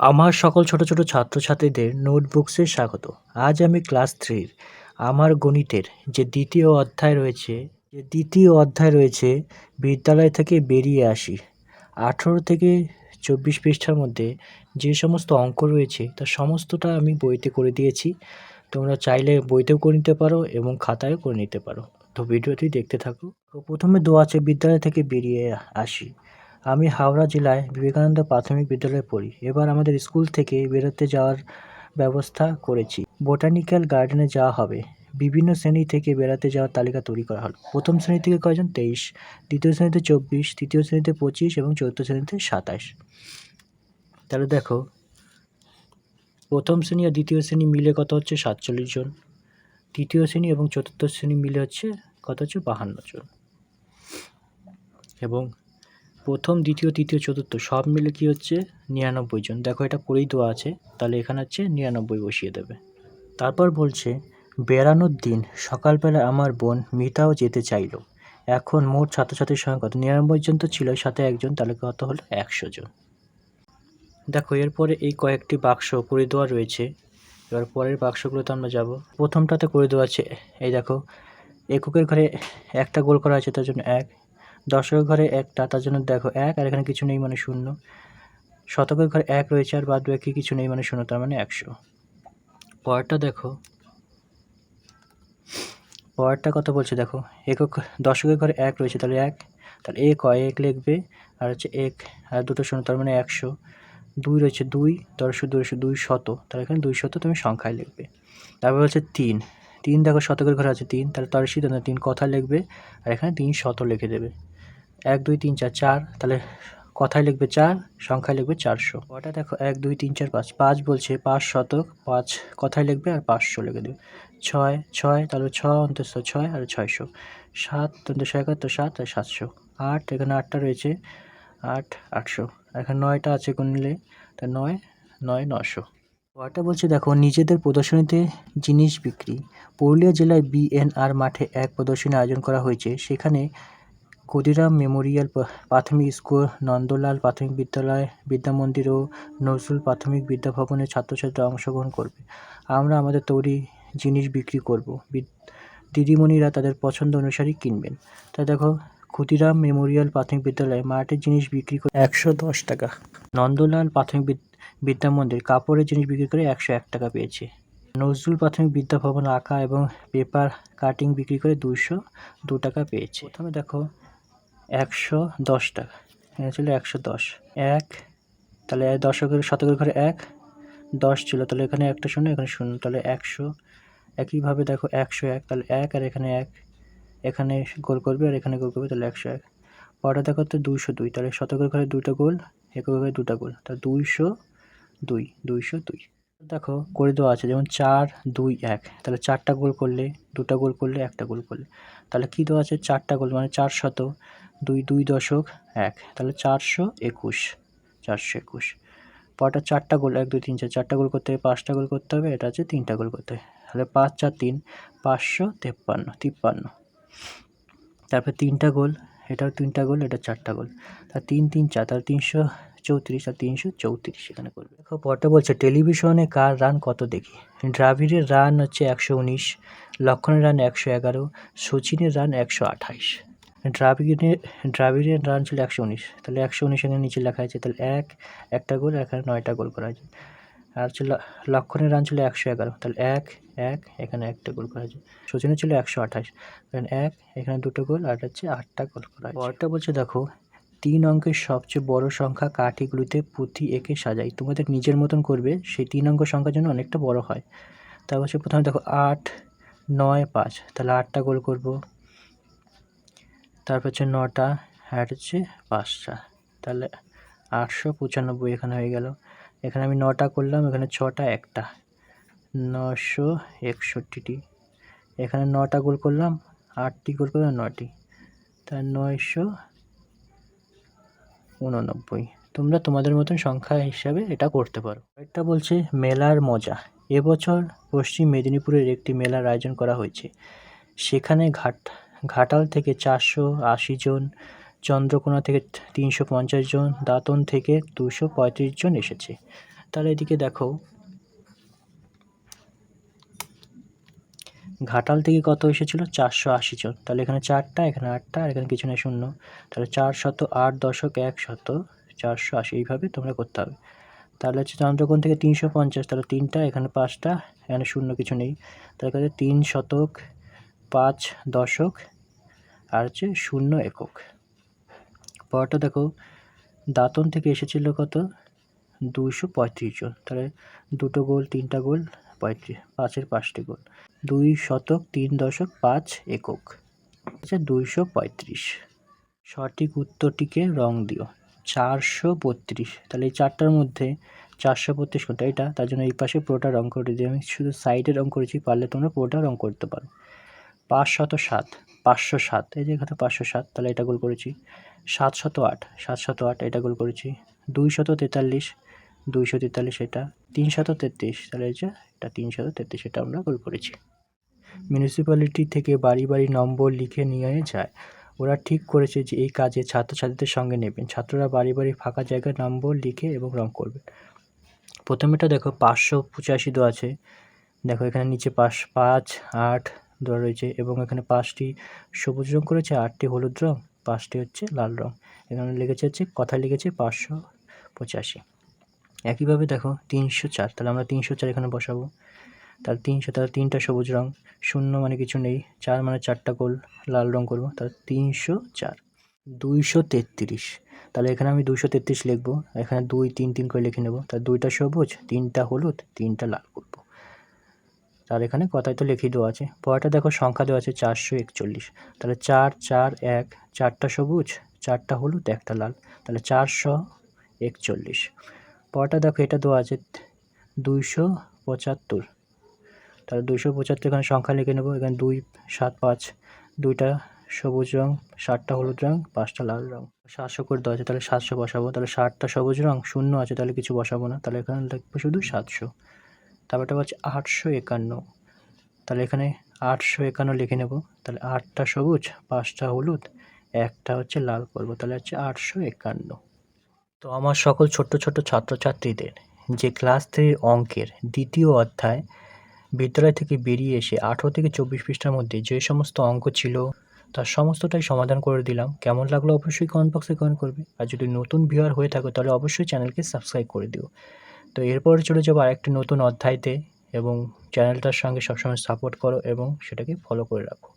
আমার সকল ছোট ছোট ছাত্রছাত্রীদের নোটবুকসে স্বাগত। আজ আমি ক্লাস থ্রির আমার গণিতের যে দ্বিতীয় অধ্যায় রয়েছে, যে দ্বিতীয় অধ্যায় রয়েছে, বিদ্যালয় থেকে বেরিয়ে আসি। আঠেরো থেকে চব্বিশ পৃষ্ঠার মধ্যে যে সমস্ত অঙ্ক রয়েছে তার সমস্তটা আমি বইতে করে দিয়েছি। তোমরা চাইলে বইতেও করে নিতে পারো এবং খাতায়ও করে নিতে পারো। তো ভিডিওটি দেখতে থাকো। তো প্রথমে দোয়া আছে, বিদ্যালয় থেকে বেরিয়ে আসি। আমি হাওড়া জেলায় বিবেকানন্দ প্রাথমিক বিদ্যালয়ে পড়ি। এবার আমাদের স্কুল থেকে বেরোতে যাওয়ার ব্যবস্থা করেছি। বোটানিক্যাল গার্ডেনে যাওয়া হবে। বিভিন্ন শ্রেণি থেকে বেড়াতে যাওয়ার তালিকা তৈরি করা হলো। প্রথম শ্রেণি থেকে কয়জন? তেইশ। দ্বিতীয় শ্রেণীতে চব্বিশ। তৃতীয় শ্রেণীতে পঁচিশ এবং চতুর্থ শ্রেণীতে সাতাশ। তাহলে দেখো, প্রথম শ্রেণি আর দ্বিতীয় শ্রেণি মিলে কত হচ্ছে? সাতচল্লিশ জন। তৃতীয় শ্রেণি এবং চতুর্থ শ্রেণি মিলে হচ্ছে কত হচ্ছে? বাহান্ন জন। এবং প্রথম, দ্বিতীয়, তৃতীয়, চতুর্থ, সব মিলে কি হচ্ছে? নিরানব্বই জন। দেখো, এটা করেই দেওয়া আছে। তাহলে এখানে হচ্ছে নিরানব্বই বসিয়ে দেবে। তারপর বলছে, বেড়ানোর দিন সকালবেলা আমার বোন মিতাও যেতে চাইলো। এখন মোট ছাত্রছাত্রীর সংখ্যা কত? নিরানব্বই জন তো ছিল সাথে একজন, তাহলে কত হলো? একশো জন। দেখো, এরপরে এই কয়েকটি বাক্স করে দেওয়া রয়েছে। এবার পরের বাক্সগুলোতে আমরা যাব। প্রথমটাতে করে দেওয়া আছে, এই দেখো, এককের ঘরে একটা গোল করা আছে, তার জন্য এক। দশকের ঘরে একটা, তার জন্য দেখো এক, আর এখানে কিছু নেই মানে শূন্য। শতকের ঘরে এক রয়েছে, আর বাদ বাকি কিছু নেই মানে শূন্য, তার মানে একশো। পরেরটা দেখো। পরেরটা কত বলছে দেখো? একক দশকের ঘরে এক রয়েছে, তাহলে এক। তাহলে এক হয় এক লিখবে, আর হচ্ছে এক, আর দুটো শূন্য, তার মানে একশো। দুই রয়েছে দুই দশ দুই রয়েছে দুই শত। তাহলে এখানে দুই শত তুমি সংখ্যায় লিখবে। তারপর হচ্ছে তিন। তিন দেখো, শতকের ঘরে আছে তিন, তাহলে তার সিদ্ধান্ত তিন কথা লিখবে, আর এখানে তিন শত লিখে দেবে। এক, দুই, তিন, চার চার, তাহলে কথায় লিখবে চার, সংখ্যায় লিখবে চারশো। ওটা দেখো, এক, দুই, তিন, চার, পাঁচ। পাঁচ বলছে পাঁচ শতক, পাঁচ কথায় লিখবে আর পাঁচশো লিখে দেবে। ছয় ছয়, তাহলে ছ অন্তস্থ ছয় আর ছয়শো। সাত অন্তস্থ একাত্তর, সাত আর সাতশো। আট, এখানে আটটা রয়েছে, আট, আটশো। এখানে নয়টা আছে কোন নিলে? তা নয় নয় নশো ওয়াটা বলছে দেখো, নিজেদের প্রদর্শনীতে জিনিস বিক্রি। পুরুলিয়া জেলায় বিএনআর মাঠে এক প্রদর্শনী আয়োজন করা হয়েছে। সেখানে ক্ষুদিরাম মেমোরিয়াল প্রাথমিক স্কুল, নন্দলাল প্রাথমিক বিদ্যালয়, বিদ্যামন্দির ও নজরুল প্রাথমিক বিদ্যাভবনের ছাত্রছাত্রীরা অংশগ্রহণ করবে। আমরা আমাদের তৈরি জিনিস বিক্রি করব। দিদিমণিরা তাদের পছন্দ অনুসারে কিনবেন। তা দেখো ক্ষুদিরাম মেমোরিয়াল প্রাথমিক বিদ্যালয়ে মাঠের জিনিস বিক্রি করে একশো দশ টাকা। নন্দলাল প্রাথমিক বিদ- বিদ্যামন্দির কাপড়ের জিনিস বিক্রি করে একশো এক টাকা পেয়েছে। নজরুল প্রাথমিক বিদ্যাভবন আঁকা এবং পেপার কাটিং বিক্রি করে দুশো দু টাকা পেয়েছে। প্রথমে দেখো একশো দশ টাকা। এখানে ছিল একশো দশ। এক, তাহলে দশকের, শতকের ঘরে এক, দশ ছিল, তাহলে এখানে একটা শূন্য, এখানে শূন্য, তাহলে একশো। একইভাবে দেখো একশো এক, তাহলে এক আর এখানে এক। এখানে গোল করবে আর এখানে গোল করবে, তাহলে একশো এক। পরে দেখো তো দুইশো দুই, তাহলে শতকের ঘরে দুটো গোল, এককের ঘরে দুটা গোল, তাহলে দুইশো দুই দুইশো দুই। দেখো করে দেওয়া আছে, যেমন চার দুই এক, তাহলে চারটা গোল করলে, দুটা গোল করলে, একটা গোল করলে। তাহলে কী দেওয়া আছে? চারটা গোল মানে চার শত দুই দুই দশক এক, তাহলে চারশো একুশ চারশো একুশ। পরটা চারটা গোল, এক, দুই, তিন, চার, চারটা গোল করতে হবে, পাঁচটা গোল করতে হবে, এটা হচ্ছে তিনটা গোল করতে হবে। তাহলে পাঁচ, চার, তিন, পাঁচশো তেপ্পান্ন, তিপ্পান্ন। তারপর তিনটা গোল, এটাও তিনটা গোল, এটা চারটা গোল। তা তিন তিন, চার, তাহলে তিনশো চৌত্রিশ আর তিনশো চৌত্রিশ এখানে করবে। দেখো, পরটা বলছে, টেলিভিশনে কার রান কত দেখি? দ্রাবিড়ের রান হচ্ছে একশো উনিশ, লক্ষণের রান একশো এগারো, সচিনের রান একশো আঠাইশ। দ্রাবিড়ের দ্রাবিড়ের রান ছিল একশো উনিশ। তাহলে একশো উনিশ এখানে নিচে লেখা আছে, তাহলে এক, একটা গোল, এখানে নয়টা গোল করা আছে। আর ছিল লক্ষণের রান ছিল একশো এগারো, তাহলে এক এক, এখানে একটা গোল করা আছে। সচিনের ছিল একশো আঠাশ কারণ এক, এখানে দুটো গোল, আর হচ্ছে আটটা গোল করা আছে। পরটা বলছে, দেখো, তিন অঙ্কের সবচেয়ে বড় সংখ্যা কাঠিগুলিতে পুঁথি এঁকে সাজাই তোমাদের নিজের মতন করবে, সেই তিন অঙ্ক সংখ্যার জন্য অনেকটা বড় হয়। তারপর হচ্ছে প্রথমে দেখো আট, নয়, পাঁচ, তাহলে আটটা গোল করব। তারপর হচ্ছে নটা, আর হচ্ছে পাঁচটা। তাহলে আটশো পঁচানব্বই এখানে হয়ে গেল। এখানে আমি নটা করলাম, এখানে ছটা একটা। নশো একষট্টিটি। এখানে নটা গোল করলাম, আটটি গোল করলাম নটি তা নয়শো উননব্বই। তোমরা তোমাদের মতন সংখ্যা হিসাবে এটা করতে পারো। একটা বলছে, মেলার মজা। এবছর পশ্চিম মেদিনীপুরের একটি মেলার আয়োজন করা হয়েছে। সেখানে ঘাট ঘাটাল থেকে চারশো আশি জন, চন্দ্রকোনা থেকে তিনশো পঞ্চাশ জন, দাঁতন থেকে দুশো পঁয়ত্রিশ জন এসেছে। তাহলে এদিকে দেখো, ঘাটাল থেকে কত এসেছিল? চারশো আশি জন। তাহলে এখানে চারটা, এখানে আটটা, আর এখানে কিছু নেই শূন্য। তাহলে চার শত আট দশক এক শত চারশো আশি, এইভাবে তোমরা করতে হবে। তাহলে হচ্ছে চন্দ্রকোণ থেকে তিনশো পঞ্চাশ, তাহলে তিনটা, এখানে পাঁচটা, এখানে শূন্য কিছু নেই। তাহলে তিন শতক পাঁচ দশক আর হচ্ছে শূন্য একক। পরটা দেখো, দাঁতন থেকে এসেছিল কত? দুইশো পঁয়ত্রিশ জন। তাহলে দুটো গোল, তিনটা গোল, পঁয়ত্রিশ, পাঁচের পাঁচটি গোল। দুই শতক, তিন দশক, পাঁচ একক। আচ্ছা দুইশো পঁয়ত্রিশ। সঠিক উত্তরটিকে রং দিও। চারশো বত্রিশ। তাহলে এই চারটার মধ্যে চারশো বত্রিশ কোনটা? এটা, তার জন্য এই পাশে পুরোটা রং করে দিই আমি শুধু সাইডে রং করেছি, পারলে তোমরা পুরোটা রং করতে পারো। পাঁচ শত সাত, পাঁচশো সাত, এই যে এখানে পাঁচশো সাত, তাহলে এটা গোল করেছি। সাতশত আট সাতশত আট, এটা গোল করেছি। দুই শত তেতাল্লিশ দুইশো তেতাল্লিশ এটা। তিন শত তেত্রিশ, তাহলে এই যে এটা তিন শত তেত্রিশ, এটা আমরা গোল করেছি। মিউনিসিপ্যালিটি থেকে বাড়ি বাড়ি নম্বর লিখে নিয়ে যায়। ওরা ঠিক করেছে যে এই কাজে ছাত্রছাত্রীদের সঙ্গে নেবেন। ছাত্ররা বাড়ি বাড়ি ফাঁকা জায়গায় নম্বর লিখে এবং রং করবে প্রথমেটা দেখো, পাঁচশো পঁচাশি দেওয়া আছে। দেখো এখানে নিচে পাঁচ পাঁচ, আট দেওয়া রয়েছে এবং এখানে পাঁচটি সবুজ রং করেছে, আটটি হলুদ রং, পাঁচটি হচ্ছে লাল রং। এখানে লিখেছে হচ্ছে কথা লিখেছে পাঁচশো পঁচাশি। একইভাবে দেখো, তিনশো চার। তাহলে আমরা তিনশো চার এখানে বসাবো। তাহলে তিনশো, তাহলে তিনটা সবুজ রং, শূন্য মানে কিছু নেই, চার মানে চারটা গোল, লাল রং করব। তাহলে তিনশো চার, দুইশো তেত্রিশ। তাহলে এখানে আমি দুইশো তেত্রিশ লিখব, এখানে দুই, তিন তিন করে লিখে নেব। তাহলে দুইটা সবুজ, তিনটা হলুদ, তিনটা লাল করব। তার এখানে কথাই তো লিখিয়ে দেওয়া আছে। পরেরটা দেখো, সংখ্যা দেওয়া আছে চারশো একচল্লিশ। তাহলে চার চার, এক, চারটা সবুজ, চারটা হলুদ, একটা লাল। তাহলে চারশো একচল্লিশ। পরেরটা দেখো, এটা দেওয়া আছে দুইশো পঁচাত্তর। তাহলে দুইশো পঁচাত্তর এখানে সংখ্যা লিখে নেব। এখানে দুই, সাত, পাঁচ, দুইটা সবুজ রং, সাতটা হলুদ রং, পাঁচটা লাল রং। সাতশো করে দেওয়া আছে, তাহলে সাতশো বসাবো। তাহলে ষাটটা সবুজ রং, শূন্য আছে, তাহলে কিছু বসাবো না। তাহলে এখানে লিখব শুধু সাতশো। তারপরটা হচ্ছে আটশো একান্ন। তাহলে এখানে আটশো একান্ন লিখে নেব। তাহলে আটটা সবুজ, পাঁচটা হলুদ, একটা হচ্ছে লাল করব। তাহলে হচ্ছে আটশো একান্ন। তো আমার সকল ছোট্ট ছোট্ট ছাত্রছাত্রীদের যে ক্লাস থ্রির অঙ্কের দ্বিতীয় অধ্যায় বিদ্যালয় থেকে বেরিয়ে এসে আঠেরো থেকে চব্বিশ পৃষ্ঠার মধ্যে যে সমস্ত অঙ্ক ছিল, তার সমস্তটাই সমাধান করে দিলাম। কেমন লাগল অবশ্যই কমেন্ট বক্সে কমেন্ট করবে। আর যদি নতুন ভিউয়ার হয়ে থাকো, তাহলে অবশ্যই চ্যানেলকে সাবস্ক্রাইব করে দিও। তো এরপরে চলে যাব আরেকটি নতুন অধ্যায়তে এবং চ্যানেলটার সঙ্গে সবসময় সাপোর্ট করো এবং সেটাকে ফলো করে রাখো।